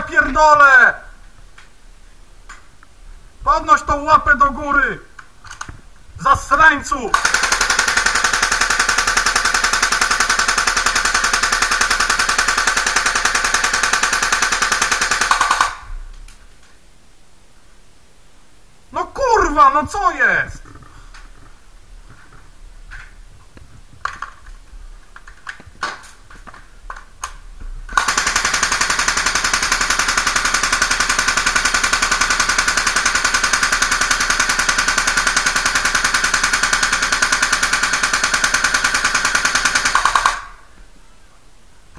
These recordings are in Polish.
pierdolę! Podnoś tą łapę do góry! Zasrańcu! No kurwa, no co jest?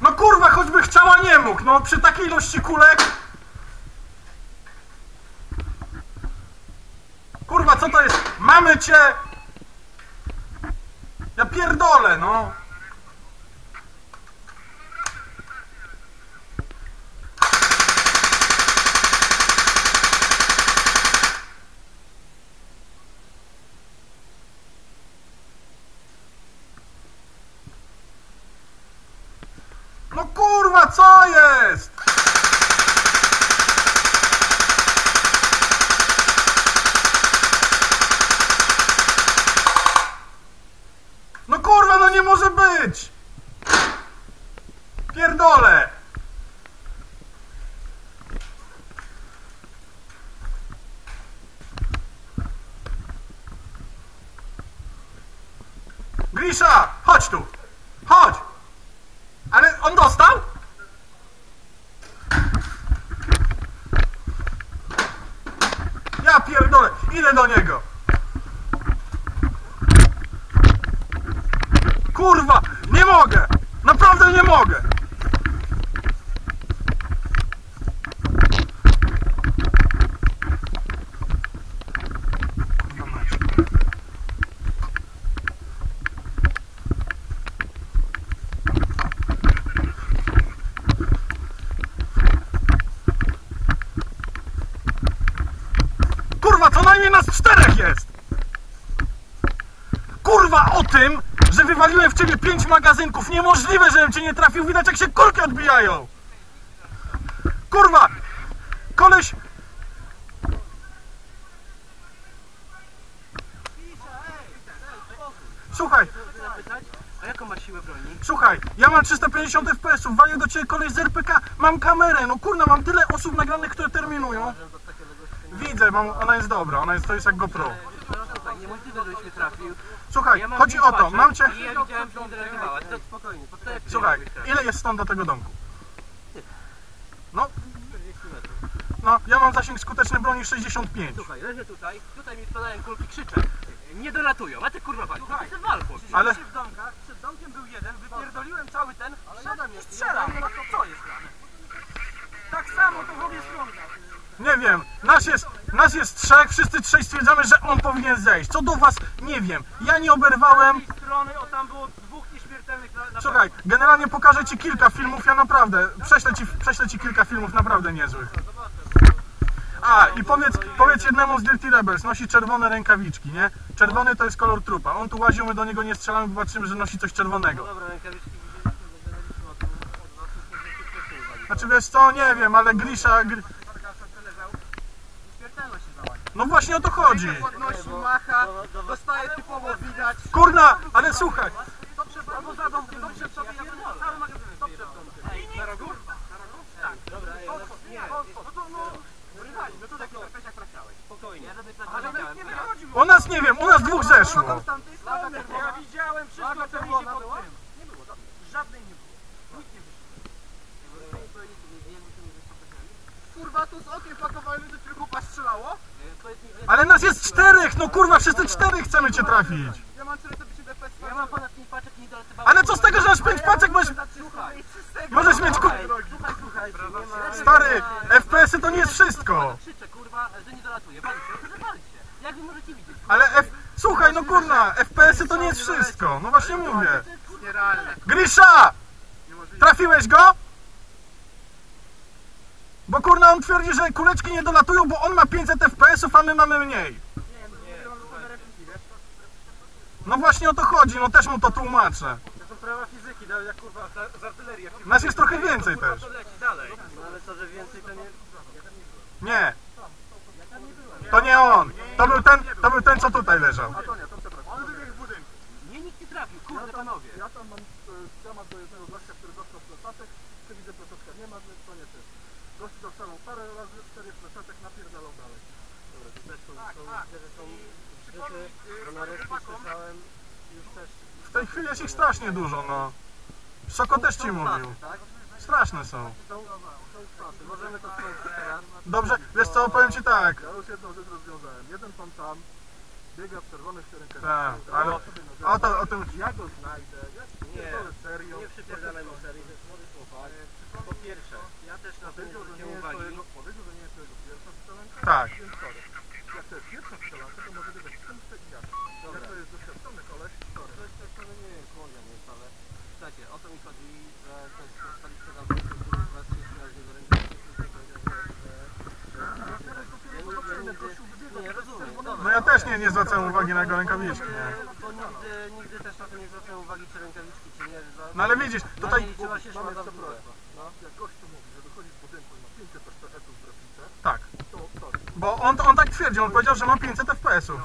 No kurwa, choćby chciała nie mógł, no przy takiej ilości kulek. Kurwa, co to jest? Mamy cię! Ja pierdolę, no kurwa, co jest? No kurwa, no być! Pierdolę! Grisza, chodź tu! Chodź! Ale on dostał? Ja pierdolę, idę do niego. Kurwa, nie mogę! Naprawdę nie mogę! Kurwa co najmniej nas czterech jest! Kurwa o tym, że wywaliłem w ciebie pięć magazynków. Niemożliwe, żebym cię nie trafił. Widać jak się kulki odbijają. Kurwa! Koleś... Słuchaj, a jaką masz siłę broni? słuchaj, ja mam 350 FPS-ów, do ciebie koleś z RPK, mam kamerę, no kurna, mam tyle osób nagranych, które terminują. Widzę, mam, ona jest dobra, ona jest, to jest jak GoPro. Słuchaj, niemożliwe, żebyś mnie trafił. Słuchaj, Ja mam chodzi o to, mam cię... I ja widziałem, że nie. To spokojnie, to wtedy Słuchaj, ile jest stąd do tego domku? No, no, ja mam zasięg skuteczny broni 65. Słuchaj, leżę tutaj, tutaj mi spadają kulki, krzyczę. Nie dolatują, a ty kurwa walisz. Słuchaj, ty wal, chłopie. Ale- w domkach, przed domkiem był jeden, wypierdoliłem cały ten, szedłem i strzelam. No to co jest grane? Tak samo to w obie strony. Nie wiem, nas jest, nas jest trzech, wszyscy trzej stwierdzamy, że on powinien zejść. Co do was, nie wiem. Ja nie oberwałem. Z strony, o tam było dwóch nieśmiertelnych na, na Słuchaj, generalnie pokażę ci kilka filmów, ja naprawdę, prześlę ci, prześlę ci kilka filmów naprawdę niezłych. A, i powiedz, powiedz jednemu z Dirty Rebels, nosi czerwone rękawiczki, nie? Czerwony to jest kolor trupa. On tu łaził, my do niego nie strzelamy, bo patrzymy, że nosi coś czerwonego. Dobra, rękawiczki. Znaczy wiesz co, nie wiem, ale Grisza... Gr... No właśnie o to chodzi. Podnosi, macha, dostaje typowo widać. Kurna, ale słuchaj, To przed, albo za domkiem, to przed sobie, ja będę cały magazyn, to przed domkiem. Na rogu? Na rogu? Tak. Dobra, ja nie, no to no, rywali, no to tak w kwestiach trafiałeś. Spokojnie. Plaży nie. Nie wychodził. u nas nie wiem, u nas dwóch zeszło. Ja widziałem wszystko, co mi się pod tym. Nie było, żadnej nie było. Nikt nie wyszedł. Kurwa, tu z okiem pakowałem, strzelało? Ale nas jest czterech, no kurwa, wszyscy cztery chcemy cię trafić. Ja mam 450 FPS. Ja mam ponad 5 paczek nie dolatywałem. Ale co z tego, że masz pięć paczek, możesz, Słuchaj, możesz mieć ku... Stary, FPS-y to nie jest wszystko. Krzyczę, kurwa, że nie że wali się. Jak wy możecie widzieć? Ale F... Słuchaj, no kurna, FPS-y to nie jest wszystko. No właśnie mówię. Grisza! Trafiłeś go? Bo kurna on twierdzi, że kuleczki nie dolatują, bo on ma 500 FPS-ów, a my mamy mniej. No właśnie o to chodzi, no też mu to tłumaczę. To są prawa fizyki, dał jak kurwa z- z artylerii. jak się Nas jest trochę więcej kurwa, też. to leci dalej. No ale co, że więcej to nie... Nie. To nie on. To był ten, to był ten co tutaj leżał. On wybiegł z budynku. Nie, nikt nie trafił, kurde panowie. Ja tam mam e, temat do jednego gościa, który dostał plecaczek. Czy widzę plecaczka nie ma, więc to nie ty. Gość dostał parę razy, cztery plecaczek, napierdalał dalej. Dobra, to też są, są, widzę, że są bo na resztę słyszałem już też... W tej chwili jest ich strasznie dużo, no. Soko też ci mówił. Tak? Straszne są. Możemy to skończyć teraz. Dobrze, wiesz co, powiem ci tak. Ja już jedną rzecz rozwiązałem. Jeden pan tam biega w czerwonych rękawicach. Tak, ale o to, o tym, Ja go znajdę, ja Nie, serio. nie przypierdalaj mu serii, to jest młody chłopak. Po pierwsze, też na Powiedział, że nie jest to jego, jest pierwsza strzelanka. Tak. Więc sorry. Jak to jest pierwsza strzelanka, to może biegać w tym jak. Jak to jest doświadczony koleś, sorry. To jest to nie jest moja więc ale słuchajcie, o to mi chodzi, że to jest dostali sprzedam który z was ręki. Nie, rozumiem. no ja też nie, nie zwracałem uwagi na jego rękawiczki, nie. Bo nigdy, nigdy też na to nie zwracałem uwagi, czy rękawiczki, czy nie. Za, No ale widzisz, tutaj, mnie liczyła się szmata w górę. No, jak gościu mówi, że wychodzi z budynku i ma 500 FPS-ów w replice, tak. to sorry. Bo on, on tak twierdził, on powiedział, że ma 500 FPS-ów.